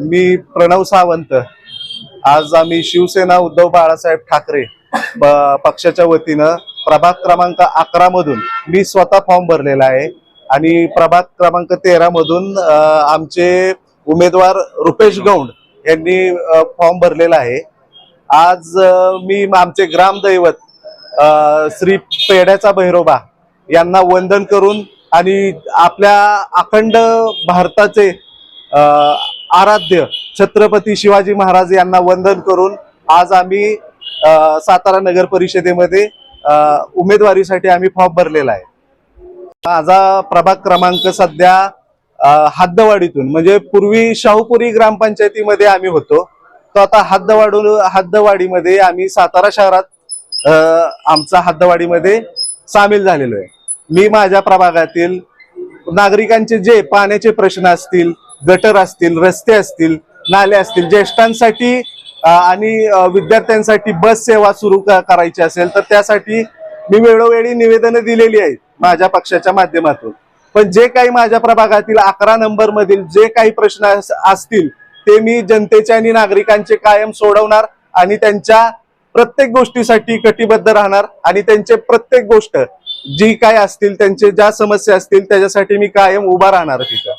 मी प्रणव सावंत. आज आम्ही शिवसेना उद्धव बाळासाहेब ठाकरे पक्षाच्या वतीनं प्रभाग क्रमांक अकरा मधून मी स्वतः फॉर्म भरलेला आहे. आणि प्रभाग क्रमांक तेरा मधून आमचे उमेदवार रुपेश गौंड यांनी फॉर्म भरलेला आहे. आज मी आमचे ग्रामदैवत श्री पेड्याचा भैरोबा यांना वंदन करून आणि आपल्या अखंड भारताचे आराध्य छत्रपती शिवाजी महाराज यांना वंदन करून आज आम्ही सातारा नगर परिषदेमध्ये उमेदवारीसाठी आम्ही फॉर्म भरलेला आहे. माझा प्रभाग क्रमांक सध्या हद्दवाडीतून म्हणजे पूर्वी शाहूपुरी ग्रामपंचायतीमध्ये आम्ही होतो. तो आता हद्दवाडून हद्दवाडीमध्ये आम्ही सातारा शहरात आमचा हद्दवाडीमध्ये सामील झालेलो आहे. मी माझ्या प्रभागातील नागरिकांचे जे पाण्याचे प्रश्न असतील गटर असतील रस्ते असतील नाले असतील ज्येष्ठांसाठी आणि विद्यार्थ्यांसाठी बस सेवा सुरू करायची असेल तर त्यासाठी मी वेळोवेळी निवेदनं दिलेली आहेत माझ्या पक्षाच्या माध्यमातून. पण जे काही माझ्या प्रभागातील अकरा नंबर मधील जे काही प्रश्न असतील ते मी जनतेचे आणि नागरिकांचे कायम सोडवणार आणि त्यांच्या प्रत्येक गोष्टीसाठी कटिबद्ध राहणार आणि त्यांचे प्रत्येक गोष्ट जी काय असतील त्यांचे ज्या समस्या असतील त्याच्यासाठी मी कायम उभा राहणार तिथं.